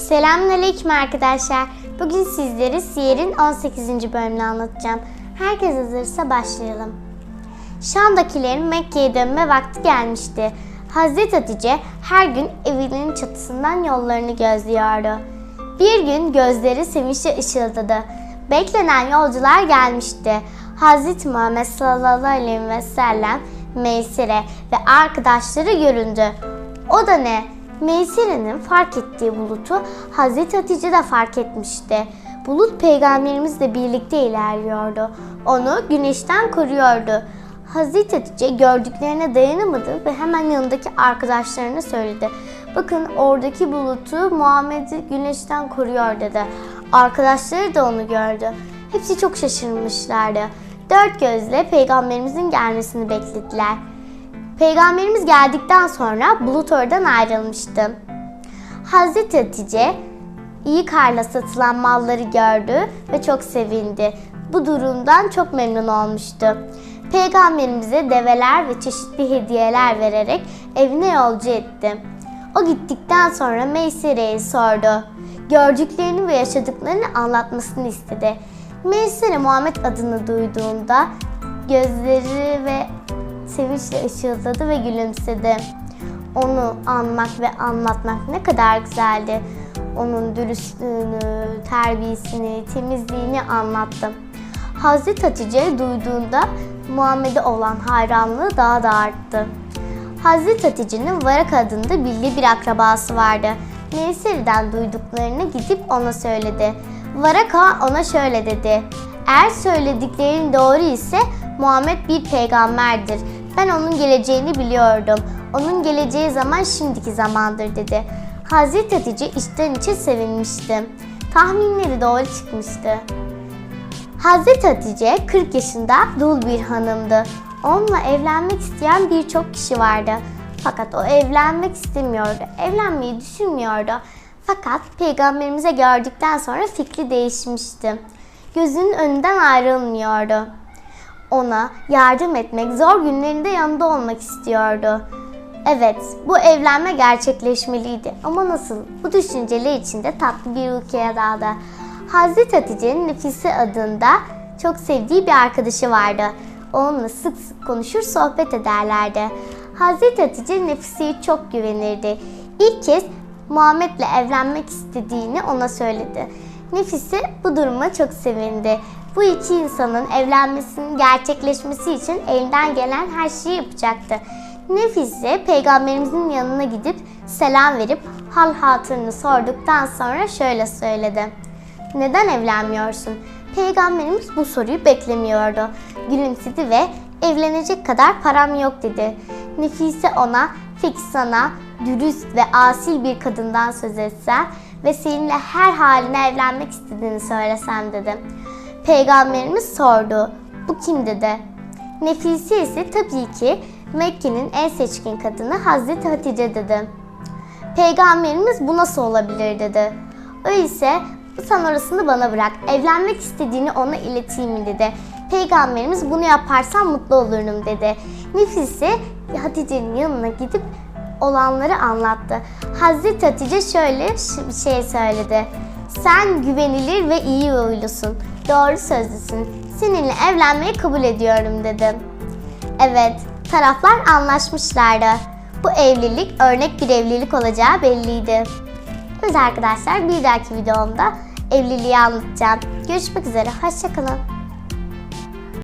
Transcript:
Selamünaleyküm arkadaşlar. Bugün sizlere Siyer'in 18. bölümünü anlatacağım. Herkes hazırsa başlayalım. Şam'dakilerin Mekke'ye dönme vakti gelmişti. Hazreti Hatice her gün evinin çatısından yollarını gözlüyordu. Bir gün gözleri sevinçle ışıldadı. Beklenen yolcular gelmişti. Hazreti Muhammed sallallahu aleyhi ve sellem Meysire ve arkadaşları göründü. O da ne? Meysire'nin fark ettiği bulutu Hazreti Hatice de fark etmişti. Bulut peygamberimizle birlikte ilerliyordu. Onu güneşten koruyordu. Hazreti Hatice gördüklerine dayanamadı ve hemen yanındaki arkadaşlarına söyledi. Bakın oradaki bulutu Muhammed'i güneşten koruyor dedi. Arkadaşları da onu gördü. Hepsi çok şaşırmışlardı. Dört gözle peygamberimizin gelmesini beklediler. Peygamberimiz geldikten sonra bulut oradan ayrılmıştı. Hazreti Hatice iyi karla satılan malları gördü ve çok sevindi. Bu durumdan çok memnun olmuştu. Peygamberimize develer ve çeşitli hediyeler vererek evine yolcu etti. O gittikten sonra Meysere'ye sordu. Gördüklerini ve yaşadıklarını anlatmasını istedi. Meysere Muhammed adını duyduğunda gözleri ve sevinçle ışıldadı ve gülümsedi. Onu anmak ve anlatmak ne kadar güzeldi. Onun dürüstlüğünü, terbiyesini, temizliğini anlattı. Hazreti Hatice duyduğunda Muhammed'e olan hayranlığı daha da arttı. Hazreti Hatice'nin Varak adında bildiği bir akrabası vardı. Meyseri'den duyduklarını gidip ona söyledi. Varaka ona şöyle dedi. Eğer söylediklerin doğru ise Muhammed bir peygamberdir. Ben onun geleceğini biliyordum. Onun geleceği zaman şimdiki zamandır dedi. Hazreti Hatice içten içe sevinmişti. Tahminleri doğru çıkmıştı. Hazreti Hatice 40 yaşında dul bir hanımdı. Onunla evlenmek isteyen birçok kişi vardı. Fakat o evlenmek istemiyordu. Evlenmeyi düşünmüyordu. Fakat peygamberimize gördükten sonra fikri değişmişti. Gözünün önünden ayrılmıyordu. Ona yardım etmek, zor günlerinde yanında olmak istiyordu. Evet, bu evlenme gerçekleşmeliydi. Ama nasıl? Bu düşünceler içinde tatlı bir uykuya daldı. Hazreti Hatice'nin Nefise adında çok sevdiği bir arkadaşı vardı. Onunla sık sık konuşur, sohbet ederlerdi. Hazreti Hatice Nefise'ye çok güvenirdi. İlk kez Muhammed'le evlenmek istediğini ona söyledi. Nefise bu duruma çok sevindi. Bu iki insanın evlenmesinin gerçekleşmesi için elinden gelen her şeyi yapacaktı. Nefise peygamberimizin yanına gidip selam verip hal hatırını sorduktan sonra şöyle söyledi. Neden evlenmiyorsun? Peygamberimiz bu soruyu beklemiyordu. Gülümsedi ve evlenecek kadar param yok dedi. Nefise ona peki sana dürüst ve asil bir kadından söz etsem ve seninle her haline evlenmek istediğini söylesem dedi. Peygamberimiz sordu. Bu kim dedi. Nefise ise tabii ki Mekke'nin en seçkin kadını Hazreti Hatice dedi. Peygamberimiz bu nasıl olabilir dedi. Öyleyse sen orasını bana bırak. Evlenmek istediğini ona ileteyim dedi. Peygamberimiz bunu yaparsan mutlu olurum dedi. Nefise Hatice'nin yanına gidip olanları anlattı. Hazreti Hatice şöyle bir şey söyledi. Sen güvenilir ve iyi huylusun. Doğru sözlüsün. Seninle evlenmeyi kabul ediyorum dedi. Evet, taraflar anlaşmışlardı. Bu evlilik örnek bir evlilik olacağı belliydi. Evet arkadaşlar bir dahaki videomda evliliği anlatacağım. Görüşmek üzere, hoşçakalın.